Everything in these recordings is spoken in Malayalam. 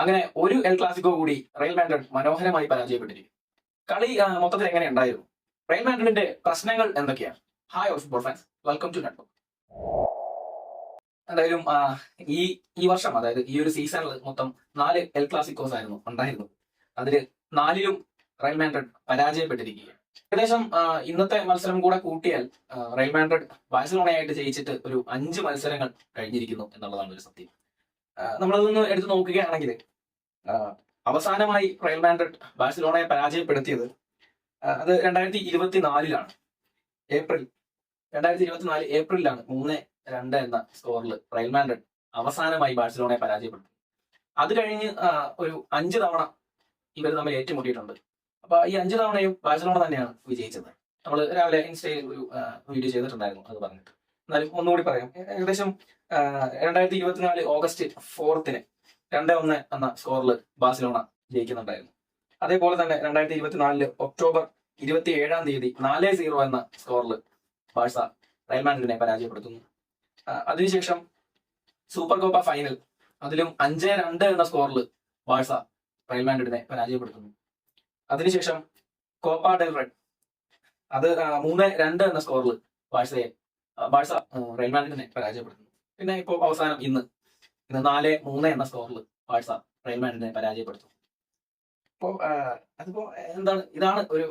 അങ്ങനെ ഒരു എൽ ക്ലാസിക്കോ കൂടി റയൽ മാൻഡ്രിഡ് മനോഹരമായി പരാജയപ്പെട്ടിരിക്കും കളി മൊത്തത്തിൽ എങ്ങനെ ഉണ്ടായിരുന്നു? റയൽ മാൻഡ്രിഡിന്റെ പ്രശ്നങ്ങൾ എന്തൊക്കെയാണ്? Hi of football fans welcome to network എന്തായാലും ഈ ഈ വർഷം അതായത് ഈ ഒരു സീസണിൽ മൊത്തം നാല് എൽ ക്ലാസിക്കോസ് ആയിരുന്നു ഉണ്ടായിരുന്നു അതിൽ നാലിലും റയൽ മാൻഡ്രിഡ് പരാജയപ്പെട്ടിരിക്കുകയാണ്. ഏകദേശം ഇന്നത്തെ മത്സരം കൂടെ കൂട്ടിയാൽ റെയിൽ മാഡ്രിഡ് ബാഴ്സലോണയായിട്ട് ജയിച്ചിട്ട് ഒരു അഞ്ച് മത്സരങ്ങൾ കഴിഞ്ഞിരിക്കുന്നു എന്നുള്ളതാണ് ഒരു സത്യം. നമ്മളതൊന്ന് എടുത്തു നോക്കുകയാണെങ്കിൽ അവസാനമായി റയൽ മാൻഡ്രിഡ് ബാഴ്സലോണയെ പരാജയപ്പെടുത്തിയത് അത് രണ്ടായിരത്തി ഇരുപത്തിനാലിലാണ് ഏപ്രിൽ രണ്ടായിരത്തി ഇരുപത്തിനാല് ഏപ്രിലാണ് മൂന്ന് രണ്ട് എന്ന സ്കോറിൽ റയൽ മാൻഡ്രിഡ് അവസാനമായി ബാഴ്സലോണയെ പരാജയപ്പെടുത്തി. അത് കഴിഞ്ഞ് ഒരു അഞ്ച് തവണ ഇവർ തമ്മിൽ ഏറ്റുമുട്ടിയിട്ടുണ്ട്. അപ്പൊ ഈ അഞ്ച് തവണയും ബാഴ്സലോണ തന്നെയാണ് വിജയിച്ചത്. നമ്മൾ രാവിലെ ഇൻസ്റ്റയിൽ ഒരു വീഡിയോ ചെയ്തിട്ടുണ്ടായിരുന്നു അത് പറഞ്ഞിട്ട്. എന്നാലും ഒന്നുകൂടി പറയാം. ഏകദേശം രണ്ടായിരത്തി ഇരുപത്തിനാല് ഓഗസ്റ്റ് ഫോർത്തിന് രണ്ട് ഒന്ന് എന്ന സ്കോറിൽ ബാഴ്സലോണ ജയിക്കുന്നുണ്ടായിരുന്നു. അതേപോലെ തന്നെ രണ്ടായിരത്തി ഇരുപത്തിനാലിൽ ഒക്ടോബർ ഇരുപത്തി ഏഴാം തീയതി നാല് സീറോ എന്ന സ്കോറിൽ ബാഴ്സ റയൽ പരാജയപ്പെടുത്തുന്നു. അതിനുശേഷം സൂപ്പർ കോപ്പ ഫൈനൽ അതിലും അഞ്ച് രണ്ട് എന്ന സ്കോറിൽ ബാഴ്സ റയൽ പരാജയപ്പെടുത്തുന്നു. അതിനുശേഷം കോപ്പ ഡെൽ റെഡ് അത് മൂന്ന് രണ്ട് എന്ന സ്കോറിൽ ബാഴ്സയെ ബാഴ്സ റയൽ പരാജയപ്പെടുത്തുന്നു. പിന്നെ ഇപ്പോൾ അവസാനം ഇന്ന് ഇന്ന് നാല് മൂന്ന് എന്ന സ്കോറിൽ ബാഴ്സ റയൽ മാഡ്രിഡിനെ പരാജയപ്പെടുത്തും. ഇപ്പോ അതിപ്പോ എന്താണ്? ഇതാണ് ഒരു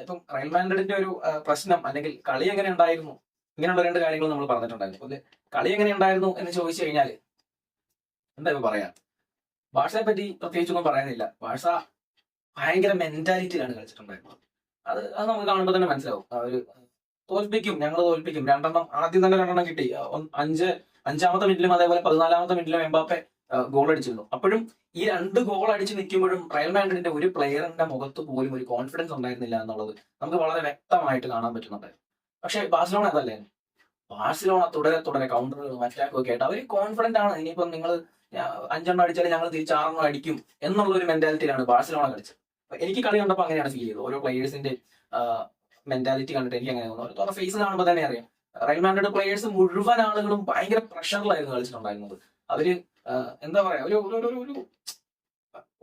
ഇപ്പം റയൽ മാൻഡ്രിഡിന്റെ ഒരു പ്രശ്നം അല്ലെങ്കിൽ കളി എങ്ങനെ ഉണ്ടായിരുന്നു? ഇങ്ങനെയുള്ള രണ്ട് കാര്യങ്ങൾ നമ്മൾ പറഞ്ഞിട്ടുണ്ടായിരുന്നു. അപ്പൊ കളി എങ്ങനെ ഉണ്ടായിരുന്നു എന്ന് ചോദിച്ചു കഴിഞ്ഞാൽ എന്താ ഇപ്പൊ പറയാ? ബാഴ്സയെ പറ്റി പ്രത്യേകിച്ചൊന്നും പറയാനില്ല. ബാഴ്സ ഭയങ്കര മെന്റാലിറ്റിയിലാണ് കളിച്ചിട്ടുണ്ടായിരുന്നത്. അത് അത് നമുക്ക് കാണുമ്പോൾ തന്നെ മനസ്സിലാവും. അവർ തോൽപ്പിക്കും ഞങ്ങൾ തോൽപ്പിക്കും. രണ്ടെണ്ണം ആദ്യം തന്നെ രണ്ടെണ്ണം കിട്ടി. അഞ്ച് അഞ്ചാമത്തെ മിനിറ്റിലും അതേപോലെ പതിനാലാമത്തെ മിനിറ്റിലും എംബാപ്പെ ഗോൾ അടിച്ചിരുന്നു. അപ്പോഴും ഈ രണ്ട് ഗോൾ അടിച്ച് നിൽക്കുമ്പോഴും റയൽ മാൻഡ്രിന്റെ ഒരു പ്ലെയറിന്റെ മുഖത്ത് പോലും ഒരു കോൺഫിഡൻസ് ഉണ്ടായിരുന്നില്ല എന്നുള്ളത് നമുക്ക് വളരെ വ്യക്തമായിട്ട് കാണാൻ പറ്റുന്നുണ്ട്. പക്ഷെ ബാഴ്സലോണ അതല്ലേ? ബാഴ്സലോണ തുടരെ തുടരെ കൗണ്ടർ അറ്റാക്കും ഒക്കെ ആയിട്ട് അവർ കോൺഫിഡന്റ് ആണ്. ഇനിയിപ്പം നിങ്ങൾ അഞ്ചെണ്ണം അടിച്ചാൽ ഞങ്ങൾ തിരിച്ച് ആറെണ്ണം അടിക്കും എന്നുള്ള ഒരു മെന്റാലിറ്റിയിലാണ് ബാഴ്സലോണ കളിച്ചത്. എനിക്ക് കളി കണ്ടപ്പോൾ അങ്ങനെയാണ് ഫീൽ ചെയ്തത്. ഓരോ പ്ലേയേഴ്സിന്റെ മെന്റാലിറ്റി കണ്ടിട്ട് എനിക്ക് അങ്ങനെ തോന്നുന്നു. ഓരോ ഫേസ് കാണുമ്പോൾ തന്നെ അറിയാം. റയൽ മാൻഡ്രിഡ് പ്ലേയേഴ്സ് മുഴുവൻ ആളുകളും ഭയങ്കര പ്രഷറിലായിരുന്നു കളിച്ചിട്ടുണ്ടായിരുന്നത്. അവർ എന്താ പറയാ ഒരു ഒരു ഒരു-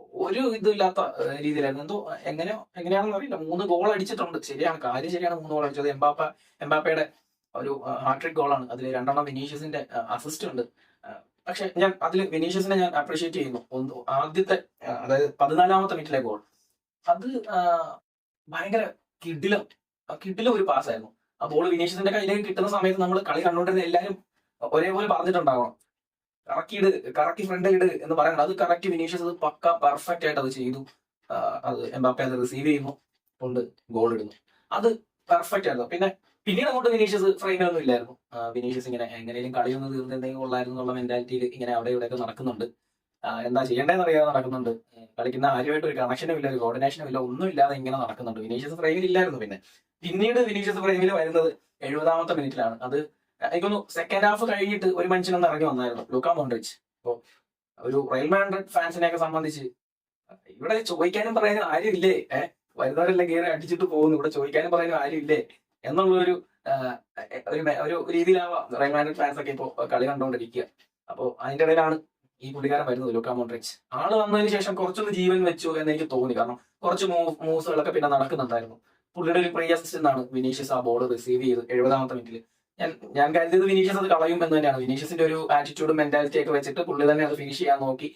ഒരു ഇതില്ലാത്ത രീതിയിലായിരുന്നു. എന്തോ എങ്ങനെയോ എങ്ങനെയാണെന്ന് അറിയില്ല. മൂന്ന് ഗോൾ അടിച്ചിട്ടുണ്ട്. ശരിയാണ് കാര്യം ശരിയാണ്. മൂന്ന് ഗോൾ അടിച്ചത്. എംബാപ്പ എംബാപ്പയുടെ ഒരു ഹാട്രിക് ഗോളാണ് അതിൽ രണ്ടെണ്ണം വിനീഷ്യസിന്റെ അസിസ്റ്റ് ഉണ്ട്. പക്ഷെ ഞാൻ അതിൽ വിനീഷ്യസിനെ ഞാൻ അപ്രീഷിയേറ്റ് ചെയ്യുന്നു. ഒന്ന് ആദ്യത്തെ അതായത് പതിനാലാമത്തെ മിനിറ്റിലെ ഗോൾ അത് ഭയങ്കര കിഡിലും കിഡിലും ഒരു പാസ് ആയിരുന്നു. ആ ബോൾ വിനീഷ്യസിന്റെ കയ്യിലേക്ക് കിട്ടുന്ന സമയത്ത് നമ്മൾ കളി കണ്ടുകൊണ്ടിരുന്ന എല്ലാവരും ഒരേപോലെ പറഞ്ഞിട്ടുണ്ടാവണം. കറക്കി ഇട് കറക്കി ഫ്രണ്ട് ഇട് എന്ന് പറയുന്നത് അത് കറക്റ്റ് വിനീഷ്യസ് അത് പക്ക പെർഫെക്റ്റ് ആയിട്ട് അത് ചെയ്തു. അത് എംബാപ്പെ അത് റിസീവ് ചെയ്യുന്നു. കൊണ്ട് ഗോൾ ഇടുന്നു. അത് പെർഫെക്റ്റ് ആയിരുന്നു. പിന്നെ പിന്നീട് അങ്ങോട്ട് വിനീഷ്യസ് ഫ്രെയിമിലൊന്നും ഇല്ലായിരുന്നു. വിനീഷ്യസ് ഇങ്ങനെ എങ്ങനെയും കളിയൊന്നും തീർന്നെന്തെങ്കിലും കൊള്ളായിരുന്നു എന്നുള്ള മെന്റാലിറ്റിയിൽ ഇങ്ങനെ അവിടെ ഇവിടെയൊക്കെ നടക്കുന്നുണ്ട്. എന്താ ചെയ്യേണ്ടതെന്ന് അറിയാതെ നടക്കുന്നുണ്ട്. കളിക്കുന്ന ആരുമായിട്ട് ഒരു കണക്ഷനും ഇല്ല ഒരു കോർഡിനേഷനും ഇല്ല ഒന്നും ഇല്ലാതെ ഇങ്ങനെ നടക്കുന്നുണ്ട്. വിനീഷ്യസ് ഫ്രെയിമിൽ ഇല്ലായിരുന്നു പിന്നെ. പിന്നീട് വിനീഷ്യസ് ഫ്രെയിമിൽ വരുന്നത് എഴുപതാമത്തെ മിനിറ്റിലാണ് അത് എനിക്കൊന്നു സെക്കൻഡ് ഹാഫ് കഴിഞ്ഞിട്ട് ഒരു മനുഷ്യനൊന്ന് ഇറങ്ങി വന്നായിരുന്നു ലൂക്ക മോൺഡ്രിച്ച് അപ്പോൾ ഒരു റയൽ ഫാൻസിനെ ഫാൻസിനെയൊക്കെ സംബന്ധിച്ച് ഇവിടെ ചോദിക്കാനും പറയാനും ആരും ഇല്ലേ ഏഹ് വരുന്നവരെല്ലാം കയറി അടിച്ചിട്ട് പോകുന്നു ഇവിടെ ചോദിക്കാനും പറയാനും ആരും ഇല്ലേ എന്നുള്ള ഒരു ഒരു രീതിയിലാവാം റയൽ മാൻഡ്രിഡ് ഫാൻസ് ഒക്കെ ഇപ്പോൾ കളി കണ്ടുകൊണ്ടിരിക്കുക. അപ്പോൾ അതിന്റെ ഇടയിലാണ് ഈ പുള്ളിക്കാരൻ വരുന്നത് ലുക്ക മോൺട്രിച്ച് ആൾ വന്നതിന് ശേഷം കുറച്ചൊന്ന് ജീവൻ വെച്ചു എന്ന് എനിക്ക് തോന്നി. കാരണം കുറച്ച് മൂവ് മൂവ്സുകളൊക്കെ പിന്നെ നടക്കുന്നുണ്ടായിരുന്നു. പുള്ളിയുടെ ഒരു പ്രിയ ആണ് വിനീഷ്യസ് ആ ബോൾ റിസീവ് ചെയ്ത് എഴുപതാമത്തെ മിനിറ്റിൽ ഞാൻ ഞാൻ കരുതിയത് വിനീഷ്യസ് അത് കളയും എന്ന് തന്നെയാണ്. വിനീഷ്യസിന്റെ ഒരു ആറ്റിറ്റ്യൂഡും മെന്റാലിറ്റി ഒക്കെ വെച്ചിട്ട് പുള്ളി തന്നെ അത് ഫിനിഷ് ചെയ്യാൻ നോക്കി.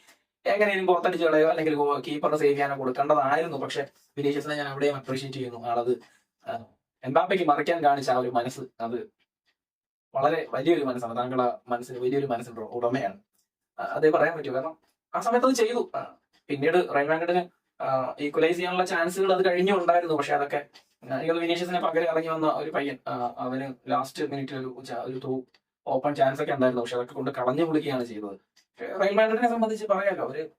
എങ്ങനെയും പുറത്തടിച്ച് കളയോ അല്ലെങ്കിൽ കീപ്പറിന് സേവ് ചെയ്യാനോ കൊടുക്കേണ്ടതായിരുന്നു. പക്ഷെ വിനീഷ്യസിനെ ഞാൻ അവിടെയും അപ്രീഷിയേറ്റ് ചെയ്യുന്നു. ആളത് എംബാപ്പയ്ക്ക് മറിക്കാൻ കാണിച്ച ആ ഒരു മനസ്സ് അത് വളരെ വലിയൊരു മനസ്സാണ്. താങ്കളുടെ മനസ്സിന് വലിയൊരു മനസ്സിന്റെ ഉടമയാണ്. അതേ പറയാൻ പറ്റൂ. കാരണം ആ സമയത്ത് അത് ചെയ്തു. പിന്നീട് റൈൻ വാങ്കഡിന് ഈക്വലൈസ് ചെയ്യാനുള്ള ചാൻസുകൾ അത് കഴിഞ്ഞും ഉണ്ടായിരുന്നു. പക്ഷെ അതൊക്കെ എനിക്കത് വിനീഷ്യസിനെ പകരം ഇറങ്ങി വന്ന ഒരു പയ്യൻ അവന് ലാസ്റ്റ് മിനിറ്റിൽ ഒരു ഒരു തൂ ഓപ്പൺ ചാൻസ് ഒക്കെ ഉണ്ടായിരുന്നു. പക്ഷെ അതൊക്കെ കൊണ്ട് കളഞ്ഞു വിളിക്കുകയാണ് ചെയ്തത്. റയൽ സംബന്ധിച്ച് പറയാലോ അവർ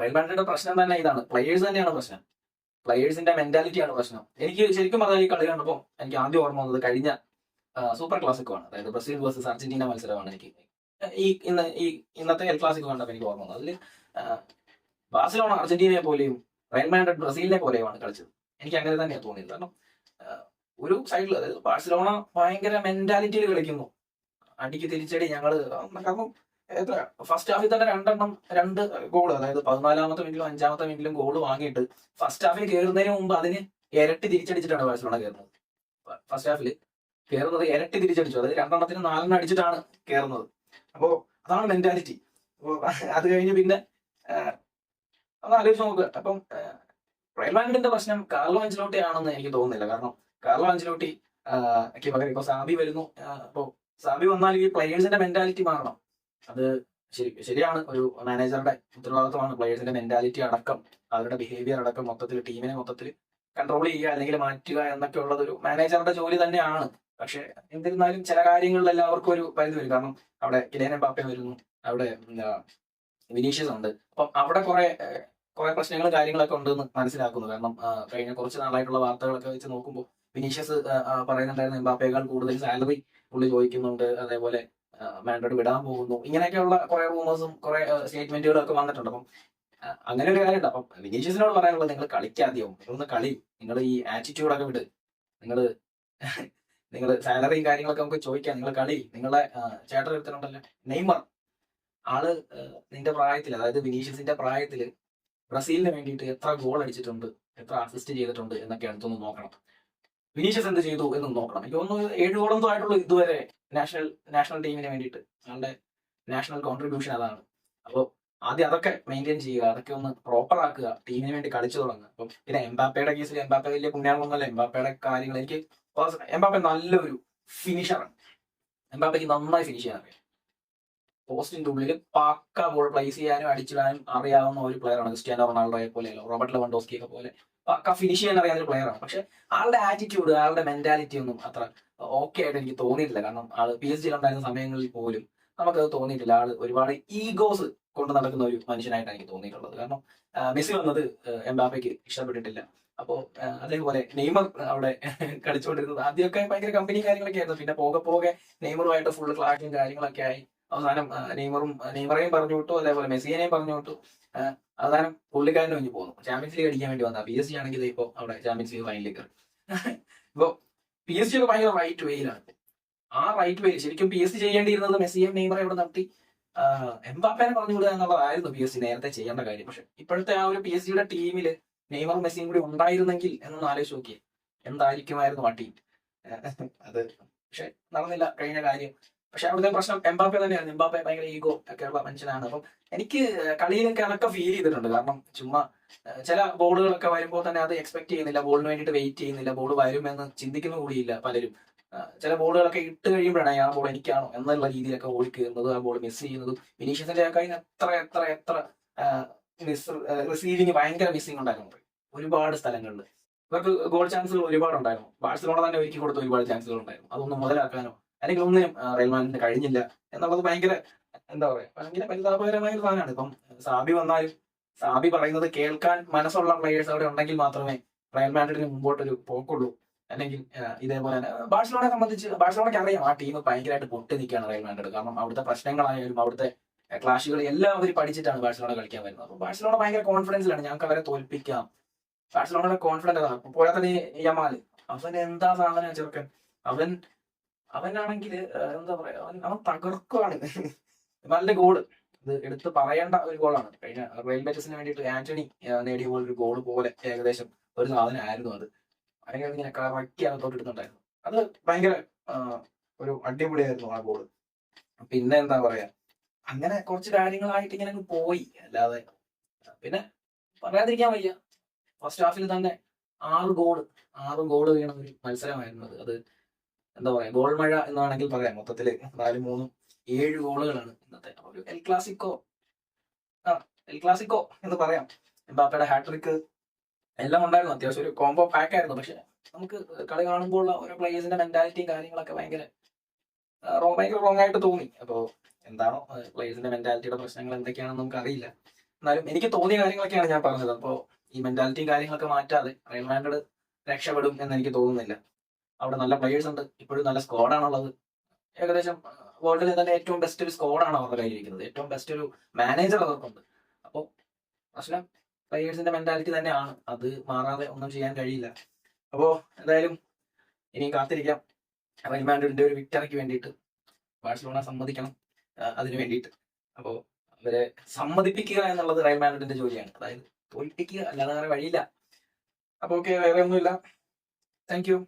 റയൽ പ്രശ്നം തന്നെ ഇതാണ്. പ്ലെയേഴ്സ് തന്നെയാണ് പ്രശ്നം. പ്ലെയേഴ്സിന്റെ മെന്റാലിറ്റിയാണ് പ്രശ്നം. എനിക്ക് ശരിക്കും പറഞ്ഞാൽ ഈ കളി കണ്ടപ്പോൾ എനിക്ക് ആദ്യം ഓർമ്മ വന്നത് കഴിഞ്ഞ സൂപ്പർ ക്ലാസിക്കോ ആണ്. അതായത് ബ്രസീൽ വേഴ്സസ് അർജന്റീന മത്സരമാണ് എനിക്ക് ഈ ഇന്ന് ഈ ഇന്നത്തെ എൽ ക്ലാസിക്കോ കണ്ടപ്പോൾ എനിക്ക് ഓർമ്മ അതിൽ ബാസിലോണ അർജന്റീനയെ പോലെയും റയൽ ബ്രസീലിനെ പോലെയുമാണ് കളിച്ചത്. എനിക്ക് അങ്ങനെ തന്നെയാണ് തോന്നിയത്. കാരണം ഒരു സൈഡിൽ അതായത് ബാഴ്സലോണ ഭയങ്കര മെന്റാലിറ്റിയിൽ കളിക്കുന്നു. അടിക്ക് തിരിച്ചടി ഞങ്ങൾ കാരണം ഫസ്റ്റ് ഹാഫിൽ തന്നെ രണ്ടെണ്ണം രണ്ട് ഗോൾ അതായത് പതിനാലാമത്തെ മിനിറ്റിലും അഞ്ചാമത്തെ മിനിറ്റിലും ഗോൾ വാങ്ങിയിട്ട് ഫസ്റ്റ് ഹാഫിൽ കയറുന്നതിന് മുമ്പ് അതിന് ഇരട്ടി തിരിച്ചടിച്ചിട്ടാണ് ബാഴ്സലോണ കയറുന്നത് ഫസ്റ്റ് ഹാഫിൽ കയറുന്നത് ഇരട്ടി തിരിച്ചടിച്ചു. അതായത് രണ്ടെണ്ണത്തിന് നാലെണ്ണം അടിച്ചിട്ടാണ് കയറുന്നത് അപ്പോ അതാണ് മെന്റാലിറ്റി അപ്പോ അത് കഴിഞ്ഞ് പിന്നെ ഒന്ന് ആലോചിച്ച് നോക്കുക അപ്പം റയൽ പ്രശ്നം കാർലോ അഞ്ചലോട്ടി ആണെന്ന് എനിക്ക് തോന്നുന്നില്ല. കാരണം കാർലോ അഞ്ചലോട്ടി പകരം ഇപ്പൊ സാബി വരുന്നു. അപ്പോൾ അപ്പോ സാബി വന്നാൽ ഈ പ്ലെയേഴ്സിന്റെ മെന്റാലിറ്റി മാറണം. അത് ശരി ശരിയാണ്. ഒരു മാനേജറുടെ ഉത്തരവാദിത്വമാണ് പ്ലെയേഴ്സിന്റെ മെന്റാലിറ്റി അടക്കം അവരുടെ ബിഹേവിയർ അടക്കം മൊത്തത്തിൽ ടീമിനെ മൊത്തത്തിൽ കൺട്രോൾ ചെയ്യുക അല്ലെങ്കിൽ മാറ്റുക എന്നൊക്കെ ഉള്ളത് ഒരു മാനേജറുടെ ജോലി തന്നെയാണ്. പക്ഷെ എന്നിരുന്നാലും ചില കാര്യങ്ങളിൽ എല്ലാവർക്കും ഒരു പരിധി വരും. കാരണം അവിടെ കിലേനൻ പാപ്പ വരുന്നു അവിടെ വിനീഷ്യസ് ഉണ്ട്. അപ്പം അവിടെ കുറെ കുറെ പ്രശ്നങ്ങളും കാര്യങ്ങളൊക്കെ ഉണ്ടെന്ന് മനസ്സിലാക്കുന്നു. കാരണം കഴിഞ്ഞ കുറച്ച് നാളായിട്ടുള്ള വാർത്തകളൊക്കെ വെച്ച് നോക്കുമ്പോൾ വിനീഷ്യസ് പറയുന്നുണ്ടായിരുന്നു എംബാപ്പയേക്കാൾ കൂടുതൽ സാലറി പുള്ളി ചോദിക്കുന്നുണ്ട്. അതേപോലെ മാൻഡ്രോഡ് വിടാൻ പോകുന്നു. ഇങ്ങനെയൊക്കെയുള്ള കുറെ റൂമേഴ്സും കുറെ സ്റ്റേറ്റ്മെന്റുകളും ഒക്കെ വന്നിട്ടുണ്ട്. അപ്പം അങ്ങനെ ഒരു കാര്യമുണ്ട്. അപ്പം വിനീഷ്യസിനോട് പറയാനുള്ളത് നിങ്ങൾ കളിക്കാതെയോ ഒന്ന് കളി. നിങ്ങൾ ഈ ആറ്റിറ്റ്യൂഡൊക്കെ വിട്. നിങ്ങൾ നിങ്ങൾ സാലറിയും കാര്യങ്ങളൊക്കെ നമുക്ക് ചോദിക്കാം. നിങ്ങൾ കളി നിങ്ങളെ ചേട്ടൻ എടുത്തിട്ടുണ്ടല്ലോ നെയ്മർ. ആൾ നിന്റെ പ്രായത്തിൽ അതായത് വിനീഷ്യസിന്റെ പ്രായത്തിൽ ബ്രസീലിന് വേണ്ടിയിട്ട് എത്ര ഗോൾ അടിച്ചിട്ടുണ്ട് എത്ര അസിസ്റ്റ് ചെയ്തിട്ടുണ്ട് എന്നൊക്കെ അടുത്തൊന്ന് നോക്കണം. വിനീഷ്യസ് എന്ത് ചെയ്തു എന്ന് നോക്കണം. എനിക്ക് തോന്നുന്നു ഏഴ് ആയിട്ടുള്ള ആയിട്ടുള്ളൂ ഇതുവരെ നാഷണൽ നാഷണൽ ടീമിന് വേണ്ടിയിട്ട്. ആളുടെ നാഷണൽ കോൺട്രിബ്യൂഷൻ അതാണ്. അപ്പോൾ ആദ്യം അതൊക്കെ മെയിന്റെയിൻ ചെയ്യുക അതൊക്കെ ഒന്ന് പ്രോപ്പർ ആക്കുക ടീമിന് വേണ്ടി കളിച്ചു തുടങ്ങുക. അപ്പം പിന്നെ എംബാപ്പയുടെ കേസിൽ എംബാപ്പ വലിയ പുണ്യാളൊന്നുമല്ല. എംബാപ്പയുടെ കാര്യങ്ങൾ എനിക്ക് എംബാപ്പ നല്ലൊരു ഫിനിഷറാണ് എംബാപ്പയ്ക്ക് നന്നായി ഫിനിഷ് ചെയ്യാൻ അറിയാം. പോസ്റ്റിന്റെ ഉള്ളിൽ പക്ക ബോൾ പ്ലേസ് ചെയ്യാനും അടിച്ചിടാനും അറിയാവുന്ന ഒരു പ്ലെയറാണ് ക്രിസ്റ്റ്യാനോ റൊണാൾഡോയെ പോലെയല്ലോ റോബർട്ട് ലെവൻഡോസ്കി ഒക്കെ പോലെ. പക്ക ഫിനിഷ് ചെയ്യാൻ അറിയാവുന്ന ഒരു പ്ലെയറാണ് പക്ഷെ ആളുടെ ആറ്റിറ്റ്യൂഡ് ആളുടെ മെന്റാലിറ്റി ഒന്നും അത്ര ഓക്കെ ആയിട്ട് എനിക്ക് തോന്നിയിട്ടില്ല. കാരണം ആൾ പി എസ് ജിയിലുണ്ടായിരുന്ന സമയങ്ങളിൽ പോലും നമുക്കത് തോന്നിയിട്ടില്ല. ആൾ ഒരുപാട് ഈഗോസ് കൊണ്ട് നടക്കുന്ന ഒരു മനുഷ്യനായിട്ടാണ് എനിക്ക് തോന്നിയിട്ടുള്ളത്. കാരണം മെസ്സി വന്നത് എംബാപ്പയ്ക്ക് ഇഷ്ടപ്പെട്ടിട്ടില്ല. അപ്പോ അതേപോലെ നെയ്മർ അവിടെ കളിച്ചുകൊണ്ടിരുന്നത്. ആദ്യമൊക്കെ ഭയങ്കര കമ്പനി കാര്യങ്ങളൊക്കെ ആയിരുന്നു. പിന്നെ പോകെ പോകെ നെയ്മറുമായിട്ട് ഫുൾ ക്ലാഷും കാര്യങ്ങളൊക്കെ ആയി. അവസാനം നെയ്മറും നെയ്മറേയും പറഞ്ഞു വിട്ടു. അതേപോലെ മെസ്സിയെയും പറഞ്ഞു വിട്ടു. അവസാനം പുള്ളിക്കാരനെ കഴിഞ്ഞ് പോകുന്നു ചാമ്പ്യൻസ് ലീഗ് അടിക്കാൻ വേണ്ടി വന്ന. പി എസ് ജി ആണെങ്കിൽ ഇപ്പോ അവിടെ ചാമ്പ്യൻസ് ലീഗ് ഫൈനലിൽ കയറി. ഇപ്പോ പി എസ് ജി ഒക്കെ ഭയങ്കര റൈറ്റ് വേയിലാണ് ആ റൈറ്റ് വേയിൽ ശരിക്കും പി എസ് സി ചെയ്യേണ്ടിയിരുന്നത് മെസ്സിയും നെയ്മറെ ഇവിടെ നടത്തി എംബാപ്പേനെ പറഞ്ഞു വിടുക എന്നുള്ളതായിരുന്നു പി എസ് സി നേരത്തെ ചെയ്യേണ്ട കാര്യം. പക്ഷെ ഇപ്പോഴത്തെ ആ ഒരു പി എസ് സിയുടെ ടീമിൽ നെയ്മറും മെസ്സിയും കൂടി ഉണ്ടായിരുന്നെങ്കിൽ എന്നൊന്ന് ആലോചിച്ച് നോക്കിയേ. എന്തായിരിക്കുമായിരുന്നു ആ ടീം അത്. പക്ഷെ നടന്നില്ല കഴിഞ്ഞ കാര്യം. പക്ഷെ അവിടുത്തെ പ്രശ്നം എംബാപ്പെ തന്നെയായിരുന്നു. എംബാപ്പെ ഭയങ്കര ഈഗോ ഒക്കെ ഉള്ള മനുഷ്യനാണ്. അപ്പം എനിക്ക് കളിയിലൊക്കെ അതൊക്കെ ഫീൽ ചെയ്തിട്ടുണ്ട്. കാരണം ചുമ്മാ ചില ബോളുകളൊക്കെ വരുമ്പോൾ തന്നെ അത് എക്സ്പെക്ട് ചെയ്യുന്നില്ല. ബോളിന് വേണ്ടിയിട്ട് വെയിറ്റ് ചെയ്യുന്നില്ല. ബോൾ വരുമെന്ന് ചിന്തിക്കുന്ന കൂടിയില്ല പലരും. ചില ബോളുകളൊക്കെ ഇട്ട് കഴിയുമ്പോഴാണ് ആ ബോൾ എനിക്കാണോ? എന്നുള്ള രീതിയിലൊക്കെ ഓടിക്കുന്നതും ആ ബോൾ മിസ് ചെയ്യുന്നതും വിനീഷ്യസിന്റെ ആ കഴിഞ്ഞ എത്ര എത്ര എത്ര റിസീവിങ് ഭയങ്കര മിസ്സിംഗ് ഉണ്ടായിരുന്നു. ഒരുപാട് സ്ഥലങ്ങളിൽ. ഇവർക്ക് ഗോൾ ചാൻസുകൾ ഒരുപാട് ഉണ്ടായിരുന്നു. ബാഴ്സലോണ തന്നെ ഒരുക്കി കൊടുത്ത ഒരുപാട് ചാൻസുകൾ ഉണ്ടായിരുന്നു. അതൊന്നും മുതലാക്കാനോ അല്ലെങ്കിൽ ഒന്നിനും റെയിൽമാനിന് കഴിഞ്ഞില്ല എന്നുള്ളത് ഭയങ്കര എന്താ പറയാ ഭയങ്കര പരിതാപകരമായ ഒരു സാധനമാണ്. ഇപ്പം സാബി വന്നാൽ സാബി പറയുന്നത് കേൾക്കാൻ മനസ്സുള്ള പ്ലേയേഴ്സ് അവിടെ ഉണ്ടെങ്കിൽ മാത്രമേ റയൽ മാഡ്രിഡിന് മുമ്പോട്ടൊരു പോക്കുള്ളൂ. അല്ലെങ്കിൽ ഇതേപോലെ തന്നെ ബാഴ്സലോണയെ സംബന്ധിച്ച് ബാഴ്സലോണയ്ക്ക് അറിയാം ആ ടീം ഭയങ്കരമായിട്ട് പൊട്ടി നിൽക്കുകയാണ് റയൽ മാഡ്രിഡ്. കാരണം അവിടുത്തെ പ്രശ്നങ്ങളായാലും അവിടുത്തെ ക്ലാഷുകൾ എല്ലാം അവർ പഠിച്ചിട്ടാണ് ബാഴ്സലോണ കളിക്കാൻ വരുന്നത്. അപ്പൊ ബാഴ്സലോണ ഭയങ്കര കോൺഫിഡൻസിലാണ് ഞങ്ങൾക്ക് അവരെ തോൽപ്പിക്കാം. ബാഴ്സലോണയുടെ കോൺഫിഡൻസ് ആണ് പോരാ തന്നെ ഈ യമാൽ അവൻ എന്താ സാധനം ചെറുക്കൻ? അവൻ അവനാണെങ്കിൽ എന്താ പറയാ അവൻ അവൻ തകർക്കുവാണ്. യമാലിന്റെ ഗോൾ ഇത് എടുത്ത് പറയേണ്ട ഒരു ഗോളാണ് കഴിഞ്ഞ റെയിൽ ബെറ്റസിന് വേണ്ടിയിട്ട് ആന്റണി നേടിയ പോലെ ഒരു ഗോൾ പോലെ ഏകദേശം ഒരു സാധനമായിരുന്നു അത്. ഭയങ്കര ഇങ്ങനെ കറക്കി അകത്തോട്ട് എടുത്തിട്ടുണ്ടായിരുന്നു അത് ഭയങ്കര ഒരു അടിപൊളിയായിരുന്നു ആ ഗോൾ പിന്നെ എന്താ പറയാ? അങ്ങനെ കുറച്ച് കാര്യങ്ങളായിട്ട് ഇങ്ങനെ പോയി. അല്ലാതെ പിന്നെ പറയാതിരിക്കാൻ വയ്യ. ഫസ്റ്റ് ഹാഫിൽ തന്നെ ആറ് ഗോൾ ആറ് ഗോൾ വീണ ഒരു മത്സരമായിരുന്നു അത്. എന്താ പറയാ ഗോൾ മഴ എന്ന് വേണമെങ്കിൽ പറയാം. മൊത്തത്തിൽ നാല് മൂന്നും ഏഴ് ഗോളുകളാണ് ഇന്നത്തെ. ഒരു എൽ ക്ലാസിക്കോ ആ എൽ ക്ലാസിക്കോ എന്ന് പറയാം. എംബാപ്പയുടെ ഹാട്രിക്ക് എല്ലാം ഉണ്ടായിരുന്നു. അത്യാവശ്യം ഒരു കോംബോ പാക്ക് ആയിരുന്നു. പക്ഷെ നമുക്ക് കളി കാണുമ്പോൾ ഉള്ള ഓരോ പ്ലേയേഴ്സിന്റെ മെന്റാലിറ്റിയും കാര്യങ്ങളൊക്കെ ഭയങ്കര ആ, റോ- ഭയങ്കര റോങ് ആയിട്ട് തോന്നി. അപ്പോ എന്താണോ പ്ലേയേഴ്സിന്റെ മെന്റാലിറ്റിയുടെ പ്രശ്നങ്ങൾ എന്തൊക്കെയാണെന്ന് നമുക്ക് അറിയില്ല എന്നാലും എനിക്ക് തോന്നിയ കാര്യങ്ങളൊക്കെയാണ് ഞാൻ പറഞ്ഞത്. അപ്പോ ഈ മെന്റാലിറ്റിയും കാര്യങ്ങളൊക്കെ മാറ്റാതെ റയൽ മാൻഡ്രിഡ് രക്ഷപ്പെടും എന്ന് എനിക്ക് തോന്നുന്നില്ല. അവിടെ നല്ല പ്ലേയേഴ്സ് ഉണ്ട്. ഇപ്പോഴും നല്ല സ്ക്വാഡാണുള്ളത് ഏകദേശം വേൾഡിലെ തന്നെ ഏറ്റവും ബെസ്റ്റ് ഒരു സ്ക്വാഡാണ് അവരുടെ കയ്യിലിരിക്കുന്നത്. ഏറ്റവും ബെസ്റ്റ് ഒരു മാനേജർ അവർക്കുണ്ട്. അപ്പോൾ പ്രശ്നം പ്ലേയേഴ്സിന്റെ മെന്റാലിറ്റി തന്നെയാണ്. അത് മാറാതെ ഒന്നും ചെയ്യാൻ കഴിയില്ല. അപ്പോൾ എന്തായാലും ഇനിയും കാത്തിരിക്കാം. റയൽ മാൻഡ്രിഡിന്റെ ഒരു വിക്ടറിക്ക് വേണ്ടിയിട്ട്. ബാഴ്സലോണ സമ്മതിക്കണം. അതിന് വേണ്ടിയിട്ട്. അപ്പോൾ അവരെ സമ്മതിപ്പിക്കുക എന്നുള്ളത് റയൽ മാഡ്രിഡിന്റെ ജോലിയാണ്. അതായത് തോൽപ്പിക്കുക അല്ലാതെ വേറെ വഴിയില്ല. അപ്പൊ ഓക്കെ വേറെ ഒന്നുമില്ല. Thank you.